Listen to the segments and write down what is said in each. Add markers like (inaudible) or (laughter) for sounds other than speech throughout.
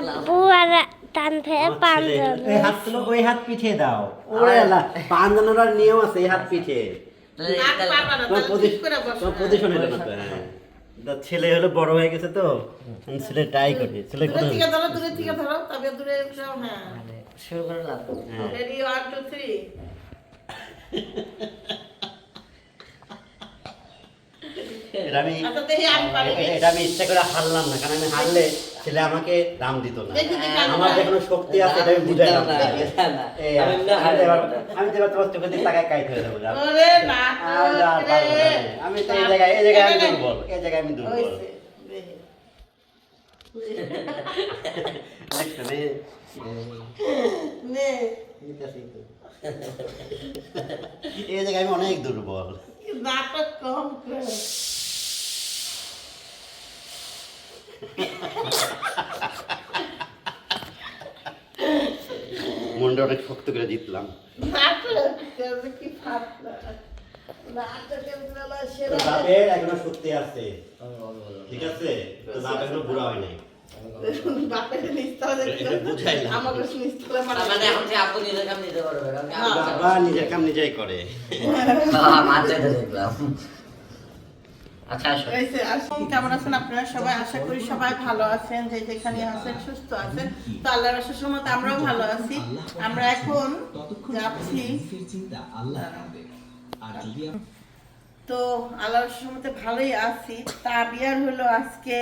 আব্বু আর টানতে পান এই হাত তুলো ওই হাত পিঠে দাও। ওরে আল্লাহ পান জানানোর নিয়ম আছে এই হাত পিঠে। পজিশন এটা না হ্যাঁ। ছেলে হলো বড় হয়ে গেছে তো। ছেলে ট্রাই করে ছেলে কোথায় থেকে ধরো দূরে থেকে ধরো তবে দূরে যাও হ্যাঁ। মানে শুরু করে লাভ। রেডি ওয়ান টু থ্রি এটা আমি আচ্ছা এটা- আমি ইচ্ছা করে হারলাম না কারণ আমি হারলে ছেলে আমাকে দাম দিত না। আমার যে কোনো শক্তি আছে এটা আমি বুঝাইলাম না, আমি তো এবার- তোমার তাকায় কাইট হয়ে যাব আমি তো এই জায়গায় এই জায়গায় আমি দুর্বল এই জায়গায় আমি দুর্বল। এই জায়গায় আমি অনেক দুর্বল। নাটক কম করে মনটা অনেক শক্ত করে জিতলাম। এখনও শক্তি আছে। ঠিক আছে? এখনও বুড়া হয় নাই। মানে নিজের কাম নিজেই করে। দেখলাম আচ্ছা আসো হয়েছে আসুন কেমন আছেন আপনারা সবাই? আশা করি সবাই ভালো আছেন যে যেখানে আছেন সুস্থ আছেন। তো আল্লাহর আশার মতো আমরাও ভালো আছি। আমরা এখন যাচ্ছি তো আল্লাহর আশার ভালোই আছি। তাবিয়ার হলো আজকে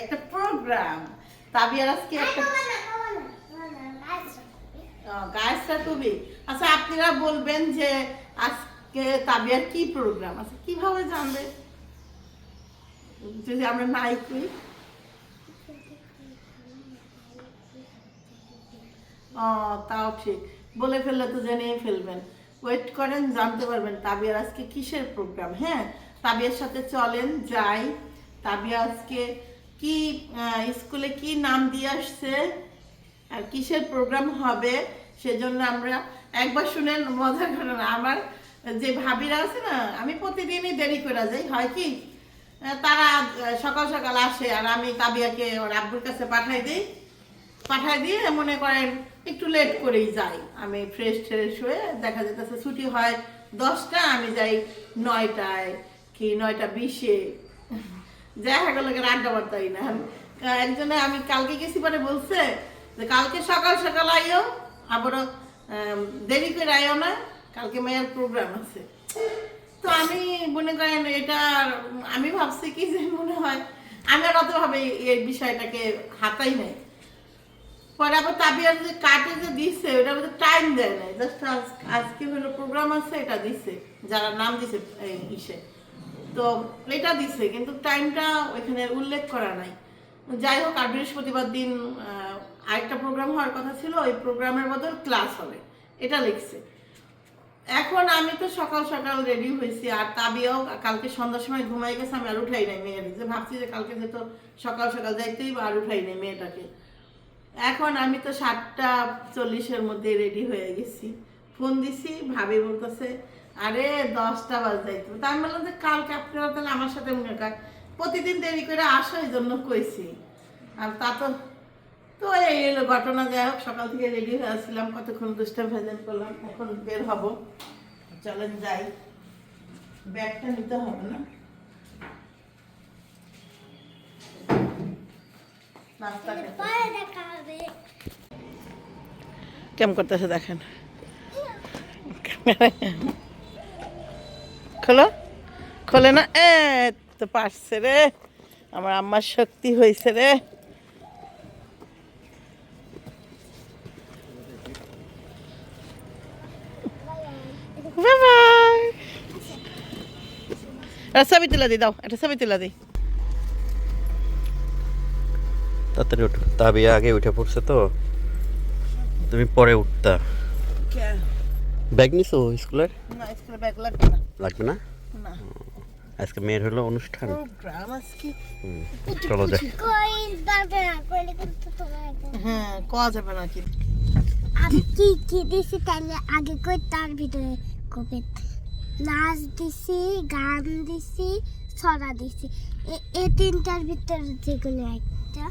একটা প্রোগ্রাম তাবিয়ার আজকে একটা গায়সটা তুমি আচ্ছা আপনারা বলবেন যে আজকে তাবিয়ার কি প্রোগ্রাম আছে? কীভাবে জানবে? যদি আমরা নাই করি? ও, তাও ঠিক। বলে ফেললে তো জেনেই ফেলবেন। ওয়েট করেন, জানতে পারবেন তাবিয়ার আজকে কিসের প্রোগ্রাম হ্যাঁ তাবিয়ার সাথে চলেন, যাই। তাবিয়া আজকে কি স্কুলে কি নাম দিয়ে আসছে আর কিসের প্রোগ্রাম হবে, সেজন্য আমরা একবার শুনেন, মজার ঘটনা। আমার যে ভাবিরা আছে না, আমি প্রতিদিনই দেরি করে যাই। হয় কি তারা সকাল সকাল আসে আর আমি তাবিয়াকে ওর আব্বুর কাছে পাঠাই দিই। পাঠাই দিয়ে মনে করেন একটু লেট করেই যাই। আমি ফ্রেশ ট্রেশ হয়ে দেখা যেতেছে ছুটি হয় দশটা, আমি যাই নয়টায় কি নয়টা বিশে। দেখা গেল আড্ডা মারতাই না। একজনে আমি কালকে গেছি পরে বলছে যে কালকে সকাল সকাল আইও, আবারও দেরি করে আইও না। কালকে মেয়ের প্রোগ্রাম আছে। তো আমি মনে করেন এটা আমি ভাবছি কি যে মনে হয়, আমি আর অতভাবে এই বিষয়টাকে হাতাই নাই। পরে আবার তাবিয়ার যে কাটে যে দিচ্ছে ওটা মধ্যে টাইম দেয় নাই। জাস্ট আজকে হলো প্রোগ্রাম আছে, এটা দিচ্ছে যারা নাম দিছে ইসে। তো এটা দিছে, কিন্তু টাইমটা ওইখানে উল্লেখ করা নাই। যাই হোক, আর বৃহস্পতিবার দিন আরেকটা প্রোগ্রাম হওয়ার কথা ছিল, ওই প্রোগ্রামের বদল ক্লাস হবে। এটা লিখছে। এখন আমি তো সকাল সকাল রেডি হয়েছি, আর তাবিয়াও কালকে সন্ধ্যার সময় ঘুমাই গেছে, আমি আর উঠাই নাই মেয়ের যে ভাবছি যে কালকে যেহেতু সকাল সকাল যাইতেই আর উঠাই নাই মেয়েটাকে। এখন আমি তো সাতটা চল্লিশের মধ্যে রেডি হয়ে গেছি। ফোন দিছি, ভাবি বলতেছে, আরে দশটা বাজ। যাইতে তা আমি বললাম যে, কালকে আপনারা তাহলে আমার সাথে মনে প্রতিদিন দেরি করে আসো এই জন্য কইছি। আর তা তো তো এই এলো ঘটনা যাই হোক সকাল থেকে রেডি হয়ে আসছিলাম কতক্ষণ দুষ্টা ভেজেন করলাম এখন বের হব। চলেন যাই। ব্যাগটা নিতে হবে না। কেমন করতেছে দেখেন? খোলো। খোলে না? এ তো পারছে রে। আমার আম্মার শক্তি হয়েছে রে। একটা ছবি তুলে দিই দাও একটা ছবি তুলে দিই তাড়াতাড়ি উঠো। তাবিয়া আগে উঠে পড়ছে তো। তুমি পরে উঠতা। ব্যাগ নিছো স্কুলের? না স্কুলে ব্যাগ লাগবে না। লাগবে না? না। আজকে মেয়ের হলো অনুষ্ঠান। চলো তোমার হ্যাঁ কওয়া যাবে না কি? আমি কি কি দিছি তাহলে আগে কই তার ভিতরে কবে নাচ দিছি গান দিছি ছড়া দিছি। এ- এই তিনটার ভিতরে যেগুলো একটা।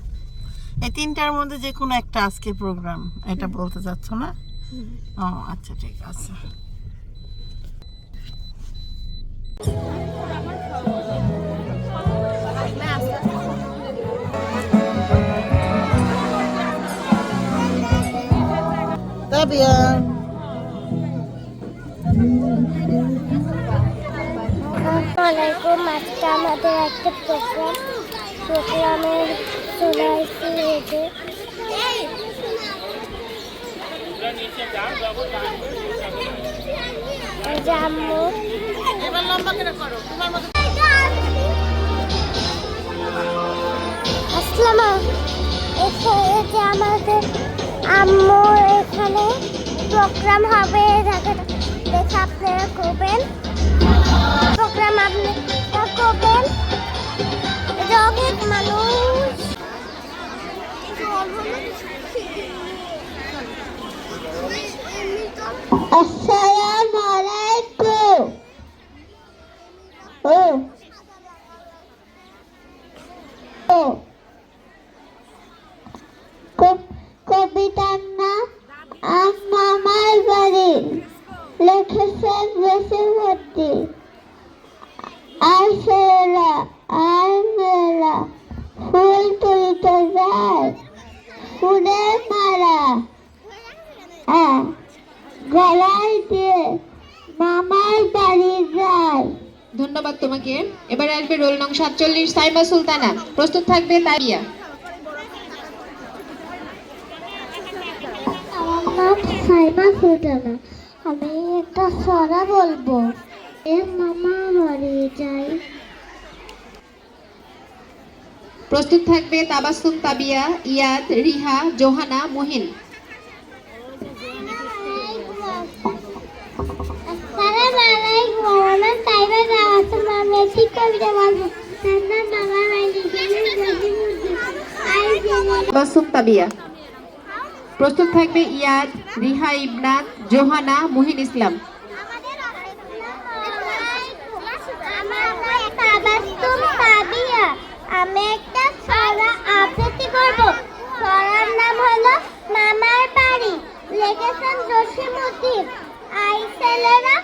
এই তিনটার মধ্যে যে কোনো একটা আজকে প্রোগ্রাম এটা বলতে চাচ্ছ না? ও আচ্ছা ঠিক আছে। তাবিয়া আসসালামাইকুম আজকে আমাদের একটা প্রোগ্রাম প্রোগ্রামে চলে আসছি এই যে। এই যে আম্মু। এবার লম্বা করে করো তোমার মতো আসসালামা এখানে আমাদের আম্মু এখানে প্রোগ্রাম হবে। দেখে আপনারা করবেন। প্রোগ্রাম আপনারা করবেন। অনেক মানুষ। আসসালামু মামার বাড়ি যায়। ধন্যবাদ তোমাকে। এবারে আসবে রোল নং সাতচল্লিশ সাইমা সুলতানা। প্রস্তুত থাকবে তাবিয়া আমার নাম সাইমা সুলতানা। আমি একটা সরা বলব। এর মামা বাড়ি যাই প্রস্তুত থাকবে তাবাসুম তাবিয়া ইয়াদ রিহা জোহানা মুহিন আসসালামু আলাইকুম আমার নাম সাইমা জাওয়াতুল আমি একটি কবিতা বলব তার নাম মামা বাড়ি যাই যদি বুঝি আই জেনে প্রস্তুত থাকবে ইয়াদ রিহা ইবনাত জোহানা মুহিন ইসলাম। আমি একটা নাম মামার বাড়ি। আই ছেলেরা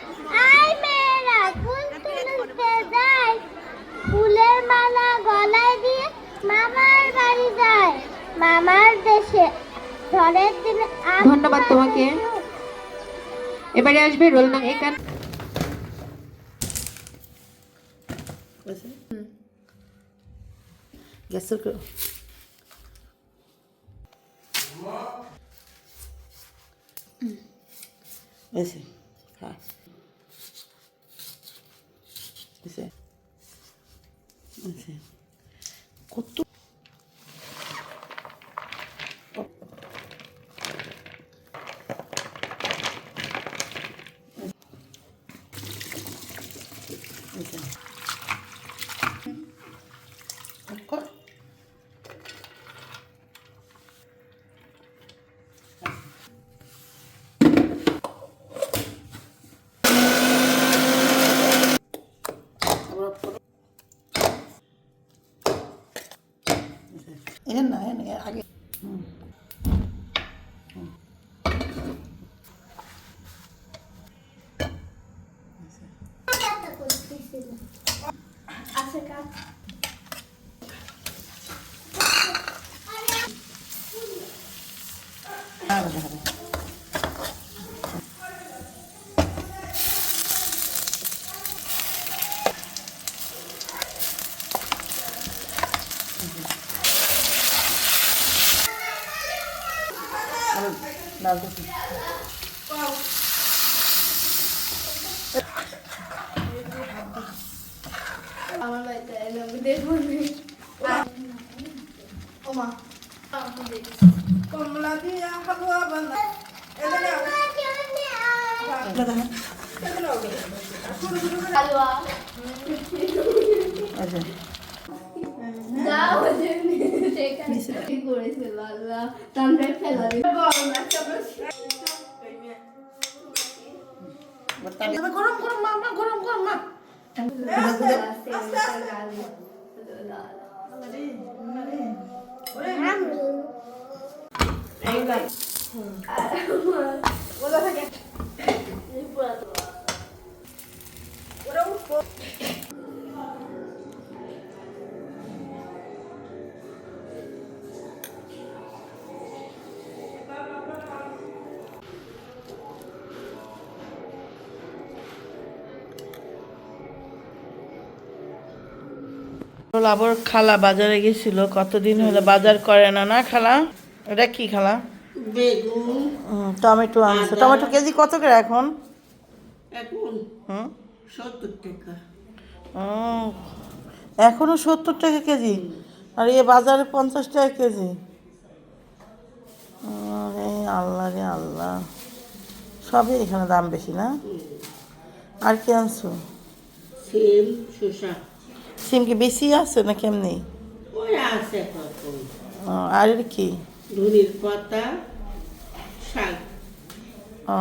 আই মেয়েরা তুলতে যায় ফুলের মালা গলায় দিয়ে মামার বাড়ি যায়। মামার দেশে ঝড়ের দিনে আম ধন্যবাদ তোমাকে। এবারে আসবে রোল নং একান্ন গ্যাসের করো। এসে হ্যাঁ এসে এসে কত এসে কর এখানে না এখানে আগে হুম। হুম। হবে, হবে। আরও ডাল দিছি। কমলা দিয়া হালুয়া বানা এখানে আও। এখানে দেখেন। আচ্ছা। তবে গরম গরম মা মা গরম গরম মা আস্তে আস্তে আবার খালা বাজারে গেছিল কতদিন হলো বাজার করে না না খালা? এটা কি খালা? বেগুন। টমেটো আনছে। টমেটো কেজি কত করে এখন? এখন সত্তর টাকা। ও, এখনও সত্তর টাকা কেজি? আর এ বাজারে পঞ্চাশ টাকা কেজি? আরে আল্লাহ রে আল্লাহ। সবই এখানে দাম বেশি না? আর কি আনছো? সিম শসা। সিম কি বেশি আছে না কেমনি আছে আর কি ধনির পাতা শাক ও,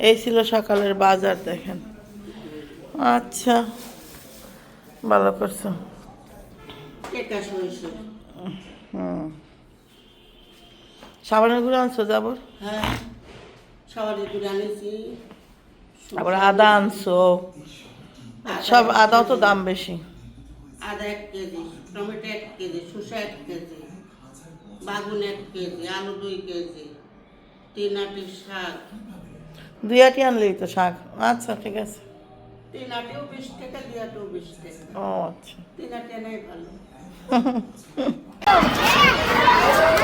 এই ছিল সকালের বাজার দেখেন আচ্ছা ভালো করছ হুম সাবানের গুঁড়ো আনছো যাবর হ্যাঁ আনেছি তারপরে আদা আনছো সব আদাও তো দাম বেশি। আদা এক কেজি টমেটো এক কেজি শসা এক কেজি বাগুন এক কেজি আলু দুই কেজি তিন আটি শাক। দুই আটি আনলেই তো শাক। আচ্ছা ঠিক আছে। তিন আটিও বিশ টাকা দুই আটিও বিশ টাকা। ও আচ্ছা। তিন আটি আনাই ভালো। (laughs)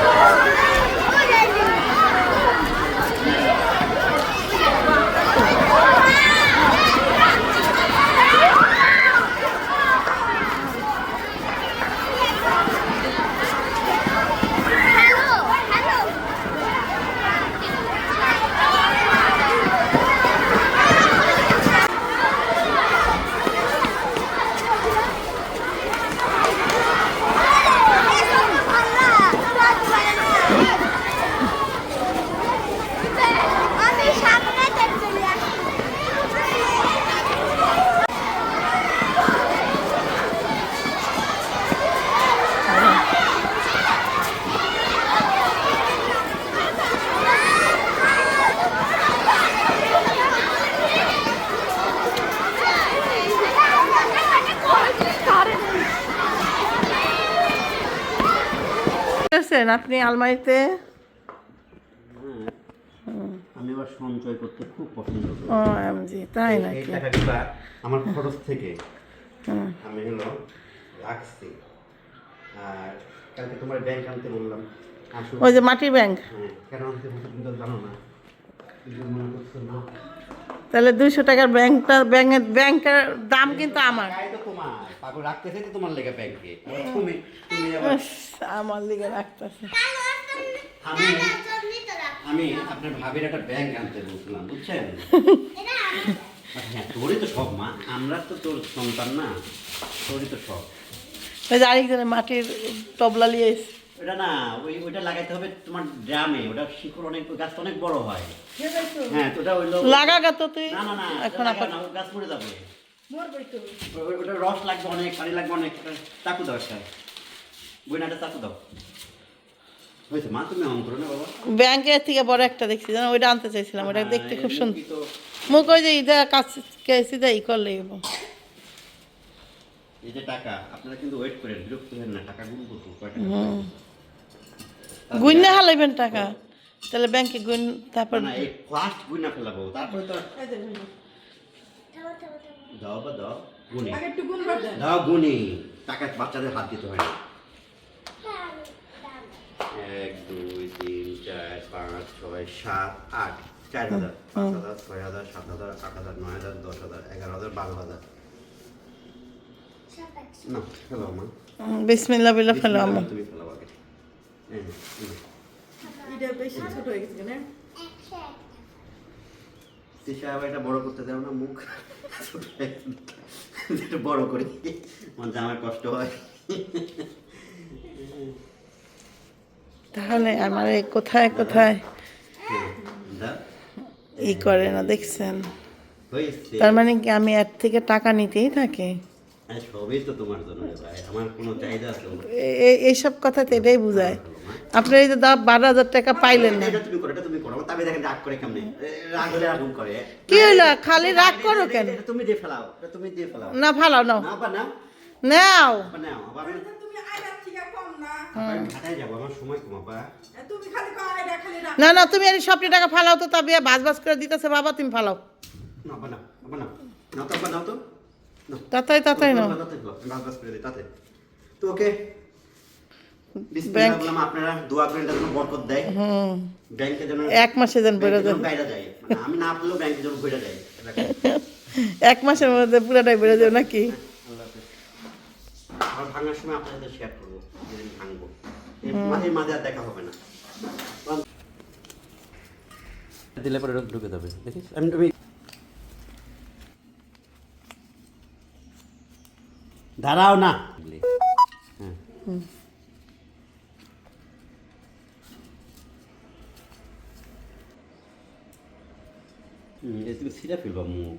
আছেন আপনি আলমারিতে? আমি আবার সঞ্চয় করতে খুব পছন্দ করি। ও এমজি তাই এই- আমার খরচ থেকে। আমি হলো রাখছি। আর কালকে তোমার ব্যাংক আনতে বললাম। ওই যে মাটির ব্যাংক হ্যাঁ কেন আনতে বলছো তুমি তো জানো না। মনে করছ না। তাহলে দুইশো টাকার ব্যাংকটা ব্যাংকের ব্যাংকের দাম কিন্তু আমার। আমার লিগে রাখতেছে। আমি আমি আপনার ভাবির একটা ব্যাংক আনতে বলছিলাম বুঝছেন? (laughs) আচ্ছা, হ্যাঁ তোরই তো সব মা। আমরা তো তোর সন্তান না তোরই তো সব ওই যে আরেকজনের মাটির তবলা নিয়ে ওটা না ওই ওইটা লাগাইতে হবে তোমার ড্রামে ওটা শিকড় অনেক গাছটা অনেক বড় হয়। হ্যাঁ তো হইল লাগা তো তুই। না না না এখন এখন আপাতত না ওই গাছ মরে যাবে। ওই- ওই- ওটা রস লাগবে অনেক পানি লাগবে অনেক চাকু দাও একটা। বইনাটা চাকু দাও। হয়েছে মা তুমি অন না বাবা। ব্যাংকের থেকে বড় একটা দেখছি জানো ওইটা আনতে চাইছিলাম ওটা দেখতে খুব হ্যাঁ, সুন্দর। মুখ ওই যে ইদা কাছ দেয় ই করলে এই যে টাকা আপনারা কিন্তু ওয়েট করেন বিরক্ত হেন না টাকা গুনবো তো কয় টাকা হালাইবেন টাকা। তাহলে ব্যাংকে গুইন তারপর না এই ফার্স্ট গুইনা ফেলাবো তারপরে তো দাও বা দাও গুনি। দাও গুনি। টাকা বাচ্চাদের হাত দিতে হয় না। এক দুই তিন চার পাঁচ ছয় সাত আট চার হাজার। পাঁচ হাজার ছয় হাজার সাত হাজার আট হাজার নয় হাজার দশ হাজার এগারো হাজার বারো হাজার। না ফেলাও মা বিসমিল্লা বিল্লা ফেলো আমো তুমি ফেলাও আগে। হ্যাঁ, হুম। তিশা আবার এটা বড় করতে দেও না মুখ ছোট একটু বড় করি। আমার কষ্ট হয়। তাহলে আমার কোথায় কোথায়? হ্যাঁ, ই করে না দেখছেন? তার মানে কি আমি এর থেকে টাকা নিতেই থাকি? হ্যাঁ, সবই তো তোমার জন্য আমার কোনো চাহিদা আছে। এইসব কথা তো এটাই বোঝায়। আপনি এই যে দা- বারো হাজার টাকা পাইলেন না। তুমি করো এটা তুমি করো। তবে দেখেন রাগ করে কেমনে? রাগ হলে এরকম করে। কি হইল? খালি রাগ করো কেন? তুমি দিয়ে ফেলাও তুমি দিয়ে ফেলাও। না ভালো নাও। নাও। কম না। না না তুমি এই সবটি টাকা ফালাও তো তবে বাস বাস করে দিতেছে বাবা তুমি ফালাও। তাতাই নাও। তো ওকে। বললাম আপনারা দোয়া করেন যেন বরকত দেয়। হুম। ব্যাংকে যেন এক মাসে যেন বাইরে যায়। মানে আমি না পেলেও ব্যাংকে যেন বেড়ে যায়। এক মাসের মধ্যে পুরাটাই বেড়ে যাবে নাকি? আল্লাহ ভাঙার সময় আপনার শেয়ার করব যেদিন ভাঙবো। এর মাঝে মাঝে আর দেখা হবে না। দিলে পরে ঢুকে যাবে দেখিস? আমি আমি দাঁড়াও না। হ্যাঁ। তুমি সিরা ফেলবা মুখ